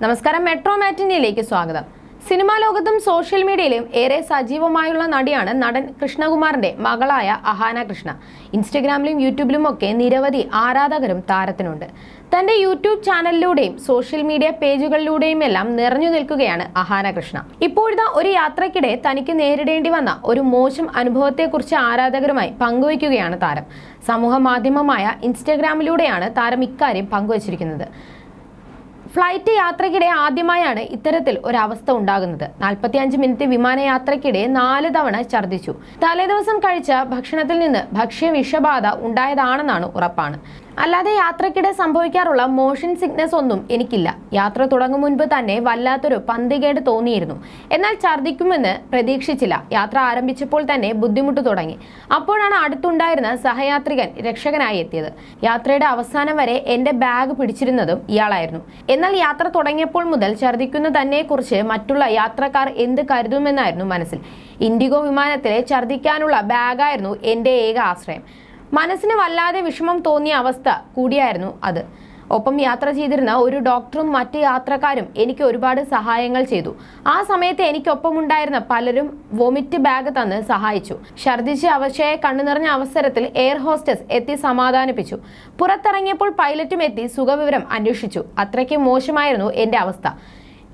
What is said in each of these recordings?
നമസ്കാരം മെട്രോ മാറ്റിനിയിലേക്ക് സ്വാഗതം. സിനിമാ ലോകത്തും സോഷ്യൽ മീഡിയയിലും ഏറെ സജീവമായുള്ള നടിയാണ് നടൻ കൃഷ്ണകുമാറിന്റെ മകളായ അഹാന കൃഷ്ണ. ഇൻസ്റ്റഗ്രാമിലും യൂട്യൂബിലും ഒക്കെ നിരവധി ആരാധകരും താരത്തിനുണ്ട്. തന്റെ യൂട്യൂബ് ചാനലിലൂടെയും സോഷ്യൽ മീഡിയ പേജുകളിലൂടെയും എല്ലാം നിറഞ്ഞു നിൽക്കുകയാണ് അഹാന കൃഷ്ണ. ഇപ്പോഴത്തെ ഒരു യാത്രക്കിടെ തനിക്ക് നേരിടേണ്ടി വന്ന ഒരു മോശം അനുഭവത്തെക്കുറിച്ച് ആരാധകരുമായി പങ്കുവയ്ക്കുകയാണ് താരം. സമൂഹ മാധ്യമമായ ഇൻസ്റ്റഗ്രാമിലൂടെയാണ് താരം ഇക്കാര്യം പങ്കുവച്ചിരിക്കുന്നത്. ഫ്ലൈറ്റ് യാത്രയ്ക്കിടെ ആദ്യമായാണ് ഇത്തരത്തിൽ ഒരവസ്ഥ ഉണ്ടാകുന്നത്. നാൽപ്പത്തിയഞ്ച് മിനിറ്റ് വിമാനയാത്രയ്ക്കിടെ നാല് തവണ ഛർദ്ദിച്ചു. തലേദിവസം കഴിച്ച ഭക്ഷണത്തിൽ നിന്ന് ഭക്ഷ്യ വിഷബാധ ഉണ്ടായതാണെന്നാണ് ഉറപ്പാണ്. അല്ലാതെ യാത്രക്കിടെ സംഭവിക്കാറുള്ള മോഷൻ സിക്നസ് ഒന്നും എനിക്കില്ല. യാത്ര തുടങ്ങും മുൻപ് തന്നെ വല്ലാത്തൊരു പന്തികേട് തോന്നിയിരുന്നു. എന്നാൽ ഛർദ്ദിക്കുമെന്ന് പ്രതീക്ഷിച്ചില്ല. യാത്ര ആരംഭിച്ചപ്പോൾ തന്നെ ബുദ്ധിമുട്ട് തുടങ്ങി. അപ്പോഴാണ് അടുത്തുണ്ടായിരുന്ന സഹയാത്രികൻ രക്ഷകനായി എത്തിയത്. യാത്രയുടെ അവസാനം വരെ എന്റെ ബാഗ് പിടിച്ചിരുന്നതും ഇയാളായിരുന്നു. എന്നാൽ യാത്ര തുടങ്ങിയപ്പോൾ മുതൽ ഛർദ്ദിക്കുന്ന തന്നെക്കുറിച്ച് മറ്റുള്ള യാത്രക്കാർ എന്ത് കരുതുമെന്നായിരുന്നു മനസ്സിൽ. ഇൻഡിഗോ വിമാനത്തിലെ ഛർദ്ദിക്കാനുള്ള ബാഗായിരുന്നു എന്റെ ഏക ആശ്രയം. മനസ്സിന് വല്ലാതെ വിഷമം തോന്നിയ അവസ്ഥ കൂടിയായിരുന്നു അത്. ഒപ്പം യാത്ര ചെയ്തിരുന്ന ഒരു ഡോക്ടറും മറ്റ് യാത്രക്കാരും എനിക്ക് ഒരുപാട് സഹായങ്ങൾ ചെയ്തു. ആ സമയത്ത് എനിക്കൊപ്പമുണ്ടായിരുന്ന പലരും വൊമിറ്റ് ബാഗ് തന്ന് സഹായിച്ചു. ഛർദ്ദിച്ച് അവശയെ കണ്ണുനിറഞ്ഞ അവസരത്തിൽ എയർ ഹോസ്റ്റസ് എത്തി സമാധാനിപ്പിച്ചു. പുറത്തിറങ്ങിയപ്പോൾ പൈലറ്റും എത്തി സുഖവിവരം അന്വേഷിച്ചു. അത്രയ്ക്ക് മോശമായിരുന്നു എന്റെ അവസ്ഥ.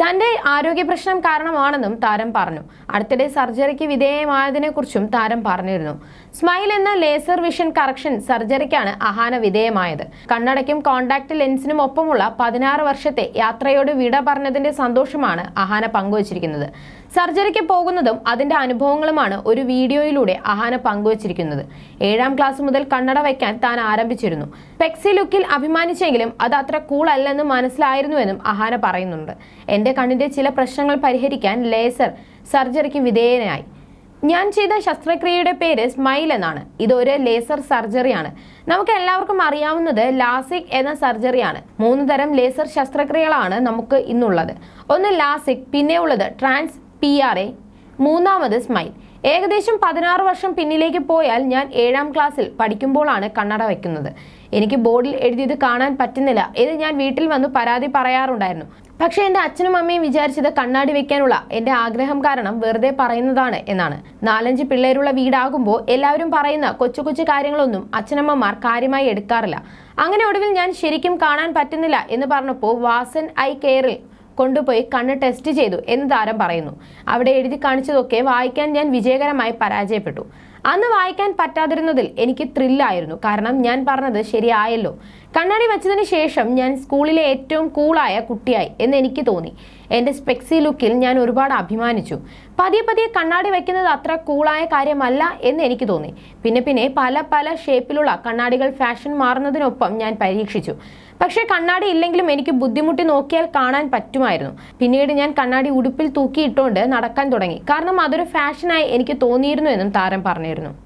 തന്റെ ആരോഗ്യ പ്രശ്നം കാരണമാണെന്നും താരം പറഞ്ഞു. അടുത്തിടെ സർജറിക്ക് വിധേയമായതിനെക്കുറിച്ചും താരം പറഞ്ഞിരുന്നു. സ്മൈൽ എന്ന ലേസർ വിഷൻ കറക്ഷൻ സർജറിക്കാണ് അഹാന വിധേയമായത്. കണ്ണടയ്ക്കും കോണ്ടാക്ട് ലെൻസിനും ഒപ്പമുള്ള പതിനാറ് വർഷത്തെ യാത്രയോട് വിട പറഞ്ഞതിന്റെ സന്തോഷമാണ് അഹാന പങ്കുവച്ചിരിക്കുന്നത്. സർജറിക്ക് പോകുന്നതും അതിന്റെ അനുഭവങ്ങളുമാണ് ഒരു വീഡിയോയിലൂടെ അഹാന പങ്കുവച്ചിരിക്കുന്നത്. ഏഴാം ക്ലാസ് മുതൽ കണ്ണട വയ്ക്കാൻ താൻ ആരംഭിച്ചിരുന്നു. പെക്സി ലുക്കിൽ അഭിമാനിച്ചെങ്കിലും അത് അത്ര കൂൾ അല്ലെന്ന് മനസ്സിലായിരുന്നുവെന്നും അഹാന പറയുന്നുണ്ട്. എന്റെ കണ്ണിന്റെ ചില പ്രശ്നങ്ങൾ പരിഹരിക്കാൻ ലേസർ സർജറിക്ക് വിധേയനായി. ഞാൻ ചെയ്ത ശസ്ത്രക്രിയയുടെ പേര് സ്മൈൽ എന്നാണ്. ഇതൊരു ലേസർ സർജറിയാണ്. നമുക്ക് എല്ലാവർക്കും അറിയാവുന്നത് ലാസിക് എന്ന സർജറിയാണ്. മൂന്ന് തരം ലേസർ ശസ്ത്രക്രിയകളാണ് നമുക്ക് ഇന്നുള്ളത്. ഒന്ന് ലാസിക് പിന്നെ ഉള്ളത് ട്രാൻസ് പി ആർ എ മൂന്നാമത് സ്മൈൽ ഏകദേശം പതിനാറ് വർഷം പിന്നിലേക്ക് പോയാൽ ഞാൻ ഏഴാം ക്ലാസ്സിൽ പഠിക്കുമ്പോഴാണ് കണ്ണട വയ്ക്കുന്നത് എനിക്ക് ബോർഡിൽ എഴുതിയത് കാണാൻ പറ്റുന്നില്ല ഇത് ഞാൻ വീട്ടിൽ വന്ന് പരാതി പറയാറുണ്ടായിരുന്നു. പക്ഷേ എന്റെ അച്ഛനും അമ്മയും വിചാരിച്ചത് കണ്ണാടി വെക്കാനുള്ള എന്റെ ആഗ്രഹം കാരണം വെറുതെ പറയുന്നതാണ് എന്നാണ്. നാലഞ്ച് പിള്ളേരുള്ള വീടാകുമ്പോൾ എല്ലാവരും പറയുന്ന കൊച്ചു കൊച്ചു കാര്യങ്ങളൊന്നും അച്ഛനമ്മമാർ കാര്യമായി എടുക്കാറില്ല. അങ്ങനെ ഒടുവിൽ ഞാൻ ശരിക്കും കാണാൻ പറ്റുന്നില്ല എന്ന് പറഞ്ഞപ്പോൾ വാസൻ ഐ കെയറിൽ കൊണ്ടുപോയി കണ്ണ് ടെസ്റ്റ് ചെയ്തു എന്ന് താരം പറയുന്നു. അവിടെ എഴുതി കാണിച്ചതൊക്കെ വായിക്കാൻ ഞാൻ വിജയകരമായി പരാജയപ്പെട്ടു. അന്ന് വായിക്കാൻ പറ്റാതിരുന്നതിൽ എനിക്ക് ത്രില്ലായിരുന്നു കാരണം ഞാൻ പറഞ്ഞത് ശരിയായല്ലോ. കണ്ണാടി വെച്ചതിന് ശേഷം ഞാൻ സ്കൂളിലെ ഏറ്റവും കൂളായ കുട്ടിയായി എന്ന് എനിക്ക് തോന്നി. എന്റെ സ്പെക്സി ലുക്കിൽ ഞാൻ ഒരുപാട് അഭിമാനിച്ചു. പതിയെ പതിയെ കണ്ണാടി വയ്ക്കുന്നത് അത്ര കൂളായ കാര്യമല്ല എന്ന് എനിക്ക് തോന്നി. പിന്നെ പിന്നെ പല പല ഷേപ്പിലുള്ള കണ്ണാടികൾ ഫാഷൻ മാറുന്നതിനൊപ്പം ഞാൻ പരീക്ഷിച്ചു. പക്ഷേ കണ്ണാടി ഇല്ലെങ്കിലും എനിക്ക് ബുദ്ധിമുട്ടി നോക്കിയാൽ കാണാൻ പറ്റുമായിരുന്നു. പിന്നീട് ഞാൻ കണ്ണാടി ഉടുപ്പിൽ തൂക്കിയിട്ടുകൊണ്ട് നടക്കാൻ തുടങ്ങി. കാരണം അതൊരു ഫാഷനായി എനിക്ക് തോന്നിയിരുന്നു എന്നും താരം പറഞ്ഞിരുന്നു.